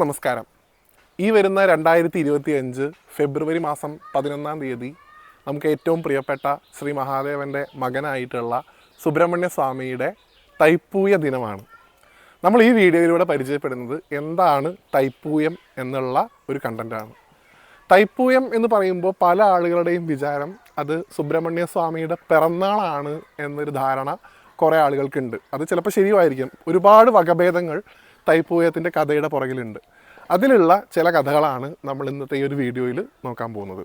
നമസ്കാരം. ഈ വരുന്ന രണ്ടായിരത്തി ഇരുപത്തി അഞ്ച് ഫെബ്രുവരി മാസം പതിനൊന്നാം തീയതി നമുക്ക് ഏറ്റവും പ്രിയപ്പെട്ട ശ്രീ മഹാദേവന്റെ മകനായിട്ടുള്ള സുബ്രഹ്മണ്യ സ്വാമിയുടെ തൈപ്പൂയ ദിനമാണ്. നമ്മൾ ഈ വീഡിയോയിലൂടെ പരിചയപ്പെടുന്നത് എന്താണ് തൈപ്പൂയം എന്നുള്ള ഒരു കണ്ടന്റാണ് തൈപ്പൂയം എന്ന് പറയുമ്പോൾ പല ആളുകളുടെയും വിചാരം അത് സുബ്രഹ്മണ്യ സ്വാമിയുടെ പിറന്നാളാണ് എന്നൊരു ധാരണ കുറേ ആളുകൾക്കുണ്ട്. അത് ചിലപ്പോൾ ശരിയായിരിക്കും. ഒരുപാട് വകഭേദങ്ങൾ തൈപ്പൂയത്തിന്റെ കഥയുടെ പുറകിലുണ്ട്. അതിലുള്ള ചില കഥകളാണ് നമ്മൾ ഇന്നത്തെ ഈ ഒരു വീഡിയോയിൽ നോക്കാൻ പോകുന്നത്.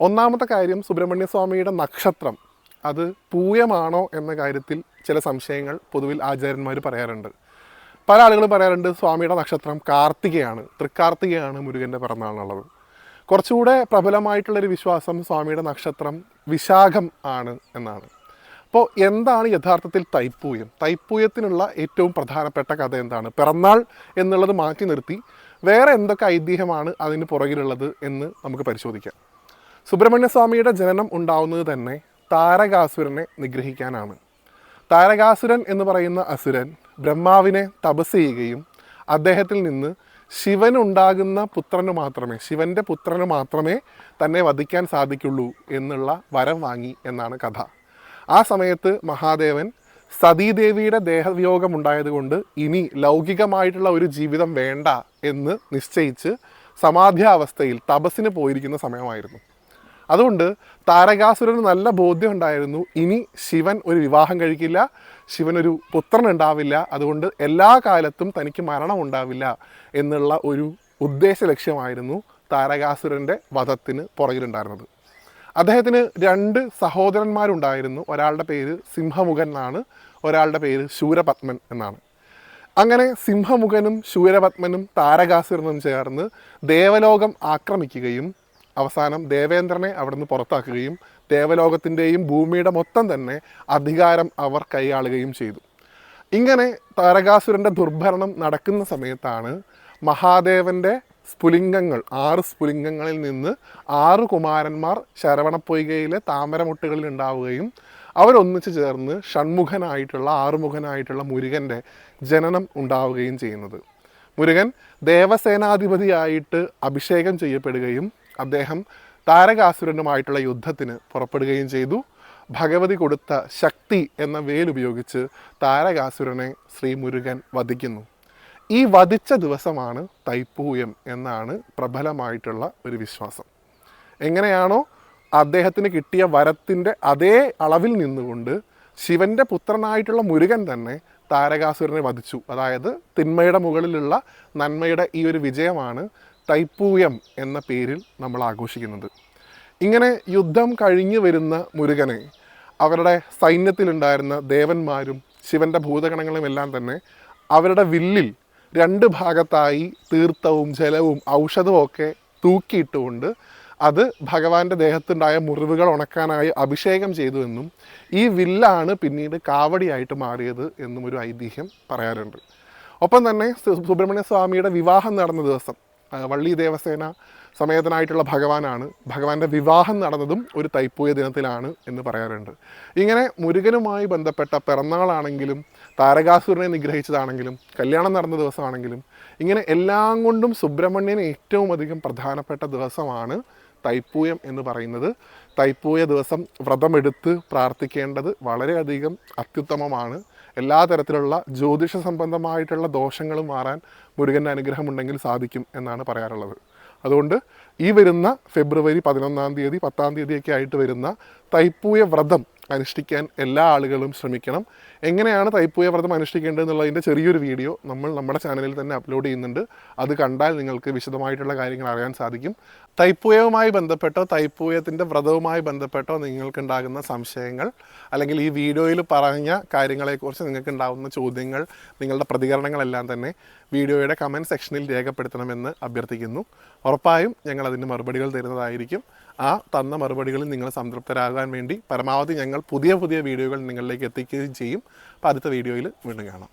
ഒന്നാമത്തെ കാര്യം സുബ്രഹ്മണ്യ സ്വാമിയുടെ നക്ഷത്രം. അത് പൂയമാണോ എന്ന കാര്യത്തിൽ ചില സംശയങ്ങൾ പൊതുവിൽ ആചാര്യന്മാർ പറയാറുണ്ട്. പല ആളുകളും പറയാറുണ്ട് സ്വാമിയുടെ നക്ഷത്രം കാർത്തികയാണ് തൃക്കാർത്തികയാണ് മുരുകന്റെ പിറന്നാളെന്നുള്ളത് കുറച്ചുകൂടെ പ്രബലമായിട്ടുള്ളൊരു വിശ്വാസം സ്വാമിയുടെ നക്ഷത്രം വിശാഖം ആണ് എന്നാണ്. അപ്പോൾ എന്താണ് യഥാർത്ഥത്തിൽ തൈപ്പൂയം? തൈപ്പൂയത്തിനുള്ള ഏറ്റവും പ്രധാനപ്പെട്ട കഥ എന്താണ്? പിറന്നാൾ എന്നുള്ളത് മാറ്റി നിർത്തി വേറെ എന്തൊക്കെ ഐതിഹ്യമാണ് അതിന് പുറകിലുള്ളത് എന്ന് നമുക്ക് പരിശോധിക്കാം. സുബ്രഹ്മണ്യ സ്വാമിയുടെ ജനനം ഉണ്ടാവുന്നത് തന്നെ താരകാസുരനെ നിഗ്രഹിക്കാനാണ്. താരകാസുരൻ എന്ന് പറയുന്ന അസുരൻ ബ്രഹ്മാവിനെ തപസ് ചെയ്യുകയും അദ്ദേഹത്തിൽ നിന്ന് ശിവനുണ്ടാകുന്ന പുത്രന് മാത്രമേ ശിവന്റെ പുത്രന് മാത്രമേ തന്നെ വധിക്കാൻ സാധിക്കുള്ളൂ എന്നുള്ള വരം വാങ്ങി എന്നാണ് കഥ. ആ സമയത്ത് മഹാദേവൻ സതീദേവിയുടെ ദേഹവിയോഗം ഉണ്ടായതുകൊണ്ട് ഇനി ലൗകികമായിട്ടുള്ള ഒരു ജീവിതം വേണ്ട എന്ന് നിശ്ചയിച്ച് സമാധ്യാവസ്ഥയിൽ തപസ്സിന് പോയിരിക്കുന്ന സമയമായിരുന്നു. അതുകൊണ്ട് താരകാസുരന് നല്ല ബോധ്യം ഉണ്ടായിരുന്നു ഇനി ശിവൻ ഒരു വിവാഹം കഴിക്കില്ല ഒരു പുത്രൻ ഉണ്ടാവില്ല അതുകൊണ്ട് എല്ലാ കാലത്തും തനിക്ക് മരണം ഉണ്ടാവില്ല എന്നുള്ള ഒരു ഉദ്ദേശ ലക്ഷ്യമായിരുന്നു താരകാസുരന്റെ വധത്തിന് പുറകിലുണ്ടായിരുന്നത്. അദ്ദേഹത്തിന് രണ്ട് സഹോദരന്മാരുണ്ടായിരുന്നു. ഒരാളുടെ പേര് സിംഹമുഖൻ എന്നാണ് ഒരാളുടെ പേര് ശൂരപത്മൻ എന്നാണ്. അങ്ങനെ സിംഹമുഖനും ശൂരപത്മനും താരകാസുരനും ചേർന്ന് ദേവലോകം ആക്രമിക്കുകയും അവസാനം ദേവേന്ദ്രനെ അവിടുന്ന് പുറത്താക്കുകയും ദേവലോകത്തിന്റെയും ഭൂമിയുടെ മൊത്തം തന്നെ അധികാരം അവർ കൈയാളുകയും ചെയ്തു. ഇങ്ങനെ താരകാസുരന്റെ ദുർഭരണം നടക്കുന്ന സമയത്താണ് മഹാദേവന്റെ സ്ഫുലിംഗങ്ങൾ ആറ് സ്ഫുലിംഗങ്ങളിൽ നിന്ന് ആറ് കുമാരന്മാർ ശരവണപ്പൊയ്കയിലെ താമരമുട്ടുകളിൽ ഉണ്ടാവുകയും അവരൊന്നിച്ചു ചേർന്ന് ഷൺമുഖനായിട്ടുള്ള ആറുമുഖനായിട്ടുള്ള മുരുകന്റെ ജനനം ഉണ്ടാവുകയും ചെയ്യുന്നത്. മുരുകൻ ദേവസേനാധിപതിയായിട്ട് അഭിഷേകം ചെയ്യപ്പെടുകയും അദ്ദേഹം താരകാസുരനുമായിട്ടുള്ള യുദ്ധത്തിന് പുറപ്പെടുകയും ചെയ്തു. ഭഗവതി കൊടുത്ത ശക്തി എന്ന വേലുപയോഗിച്ച് താരകാസുരനെ ശ്രീ മുരുകൻ വധിക്കുന്നു. ഈ വധിച്ച ദിവസമാണ് തൈപ്പൂയം എന്നാണ് പ്രബലമായിട്ടുള്ള ഒരു വിശ്വാസം. എങ്ങനെയാണോ അദ്ദേഹത്തിന് കിട്ടിയ വരത്തിന്റെ അതേ അളവിൽ നിന്നുകൊണ്ട് ശിവന്റെ പുത്രനായിട്ടുള്ള മുരുകൻ തന്നെ താരകാസുരനെ വധിച്ചു. അതായത് തിന്മയുടെ മുകളിലുള്ള നന്മയുടെ ഈ ഒരു വിജയമാണ് തൈപ്പൂയം എന്ന പേരിൽ നമ്മൾ ആഘോഷിക്കുന്നത്. ഇങ്ങനെ യുദ്ധം കഴിഞ്ഞു വരുന്ന മുരുകനെ അവരുടെ സൈന്യത്തിലുണ്ടായിരുന്ന ദേവന്മാരും ശിവന്റെ ഭൂതഗണങ്ങളും എല്ലാം തന്നെ അവരുടെ വില്ലിൽ രണ്ട് ഭാഗത്തായി തീർത്ഥവും ജലവും ഔഷധവും ഒക്കെ തൂക്കിയിട്ടുകൊണ്ട് അത് ഭഗവാന്റെ ദേഹത്തുണ്ടായ മുറിവുകൾ ഉണക്കാനായി അഭിഷേകം ചെയ്തു എന്നും ഈ വില്ലാണ് പിന്നീട് കാവടിയായിട്ട് മാറിയത് എന്നും ഒരു ഐതിഹ്യം പറയാറുണ്ട്. ഒപ്പം തന്നെ സുബ്രഹ്മണ്യ സ്വാമിയുടെ വിവാഹം നടന്ന ദിവസം വള്ളി ദേവസേന സമേതനായിട്ടുള്ള ഭഗവാനാണ്. ഭഗവാന്റെ വിവാഹം നടന്നതും ഒരു തൈപ്പൂയ ദിനത്തിലാണ് എന്ന് പറയാറുണ്ട്. ഇങ്ങനെ മുരുകനുമായി ബന്ധപ്പെട്ട പിറന്നാളാണെങ്കിലും താരകാസുരനെ നിഗ്രഹിച്ചതാണെങ്കിലും കല്യാണം നടന്ന ദിവസമാണെങ്കിലും ഇങ്ങനെ എല്ലാം കൊണ്ടും സുബ്രഹ്മണ്യന് ഏറ്റവും അധികം പ്രധാനപ്പെട്ട ദിവസമാണ് തൈപ്പൂയം എന്ന് പറയുന്നത്. തൈപ്പൂയ ദിവസം വ്രതമെടുത്ത് പ്രാർത്ഥിക്കേണ്ടത് വളരെയധികം അത്യുത്തമമാണ്. എല്ലാ തരത്തിലുള്ള ജ്യോതിഷ സംബന്ധമായിട്ടുള്ള ദോഷങ്ങളും മാറാൻ മുരുകന്റെ അനുഗ്രഹമുണ്ടെങ്കിൽ സാധിക്കും എന്നാണ് പറയാറുള്ളത്. അതുകൊണ്ട് ഈ വരുന്ന ഫെബ്രുവരി പതിനൊന്നാം തീയതി പത്താം തീയതിയൊക്കെ ആയിട്ട് വരുന്ന തൈപ്പൂയ വ്രതം അനുഷ്ഠിക്കാൻ എല്ലാ ആളുകളും ശ്രമിക്കണം. എങ്ങനെയാണ് തൈപ്പൂയ വ്രതം അനുഷ്ഠിക്കേണ്ടത് എന്നുള്ളതിന്റെ ചെറിയൊരു വീഡിയോ നമ്മൾ നമ്മുടെ ചാനലിൽ തന്നെ അപ്ലോഡ് ചെയ്യുന്നുണ്ട്. അത് കണ്ടാൽ നിങ്ങൾക്ക് വിശദമായിട്ടുള്ള കാര്യങ്ങൾ അറിയാൻ സാധിക്കും. തൈപ്പൂയവുമായി ബന്ധപ്പെട്ടോ തൈപ്പൂയത്തിന്റെ വ്രതവുമായി ബന്ധപ്പെട്ടോ നിങ്ങൾക്കുണ്ടാകുന്ന സംശയങ്ങൾ അല്ലെങ്കിൽ ഈ വീഡിയോയിൽ പറഞ്ഞ കാര്യങ്ങളെക്കുറിച്ച് നിങ്ങൾക്ക് ഉണ്ടാകുന്ന ചോദ്യങ്ങൾ നിങ്ങളുടെ പ്രതികരണങ്ങളെല്ലാം തന്നെ വീഡിയോയുടെ കമന്റ് സെക്ഷനിൽ രേഖപ്പെടുത്തണമെന്ന് അഭ്യർത്ഥിക്കുന്നു. ഉറപ്പായും ഞങ്ങൾ അതിന് മറുപടികൾ തരുന്നതായിരിക്കും. ആ തന്ന മറുപടികളിൽ നിങ്ങൾ സംതൃപ്തരാകാൻ വേണ്ടി പരമാവധി പുതിയ പുതിയ വീഡിയോകൾ നിങ്ങളിലേക്ക് എത്തിക്കുകയും ചെയ്യും. അപ്പോൾ അടുത്ത വീഡിയോയിൽ വീണ്ടും കാണാം.